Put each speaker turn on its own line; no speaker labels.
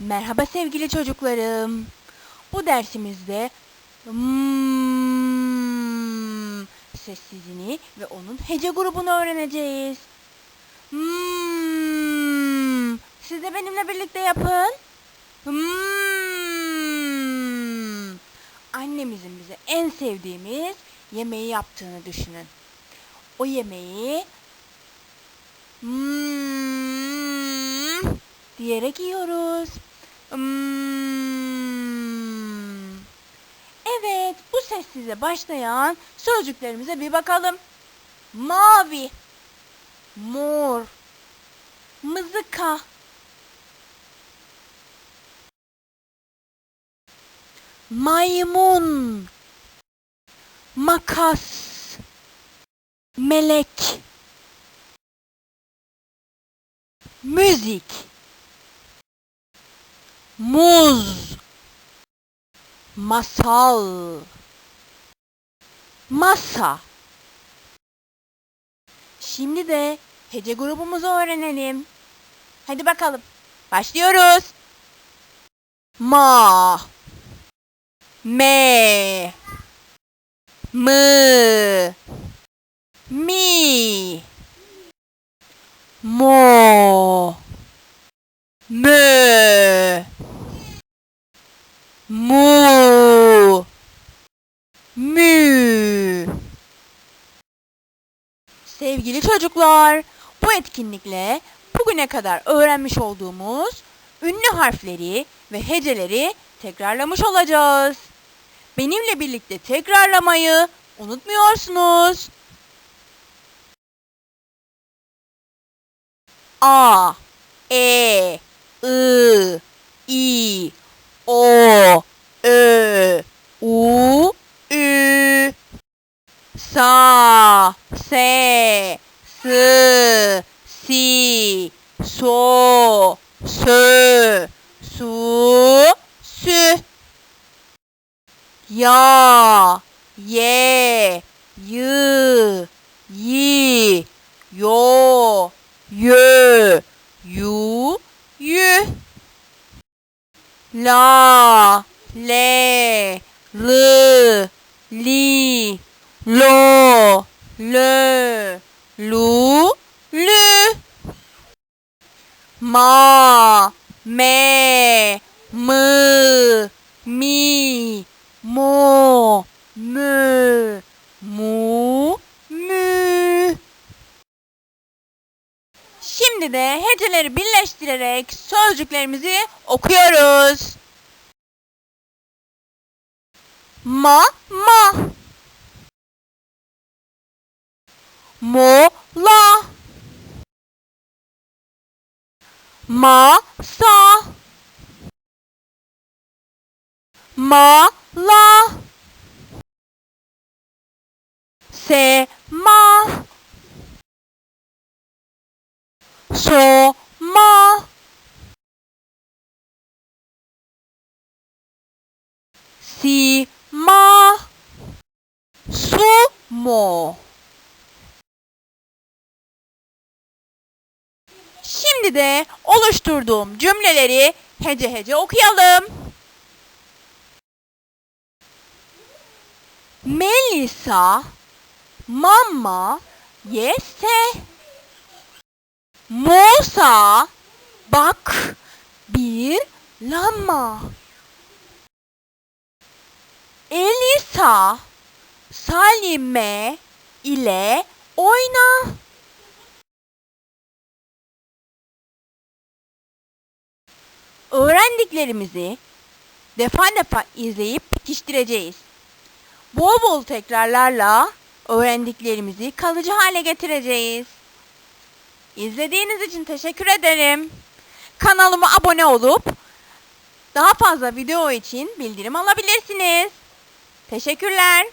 Merhaba sevgili çocuklarım. Bu dersimizde hmm sessizini ve onun hece grubunu öğreneceğiz. Hmm. Siz de benimle birlikte yapın. Hmm. Annemizin bize en sevdiğimiz yemeği yaptığını düşünün. O yemeği hmm diyerek yiyoruz. Hmm. Evet, bu sessize başlayan sözcüklerimize bir bakalım. Mavi, mor, mızıka, maymun, makas, melek, müzik, muz, masal, masa. Şimdi de hece grubumuzu öğrenelim. Hadi bakalım. Başlıyoruz. Ma, me, mı, mi, mo, mö, mu, mü. Sevgili çocuklar, bu etkinlikle bugüne kadar öğrenmiş olduğumuz ünlü harfleri ve heceleri tekrarlamış olacağız. Benimle birlikte tekrarlamayı unutmuyorsunuz. A, E, I, I, O, Ö, U, Ü, Sa, Ya, Ye, Yı, Yi, Yo, Yö, Yu, Yü. La, Le, Lı, Li, Lo, Lö, Lu, Lü. Ma, Me, Mı, Mi, Mo, Mö, Mu, Mü. Şimdi de heceleri birleştirerek sözcüklerimizi okuyoruz. Ma, ma. Mo, la. Ma, sa. Ma, la. Se, ma. So, ma. Si, ma. Su, mo. Şimdi de oluşturduğum cümleleri hece hece okuyalım. Melisa mama yese Musa bak bir lama Elisa Salime ile oyna. Öğrendiklerimizi defa defa izleyip pekiştireceğiz. Bol bol tekrarlarla öğrendiklerimizi kalıcı hale getireceğiz. İzlediğiniz için teşekkür ederim. Kanalıma abone olup daha fazla video için bildirim alabilirsiniz. Teşekkürler.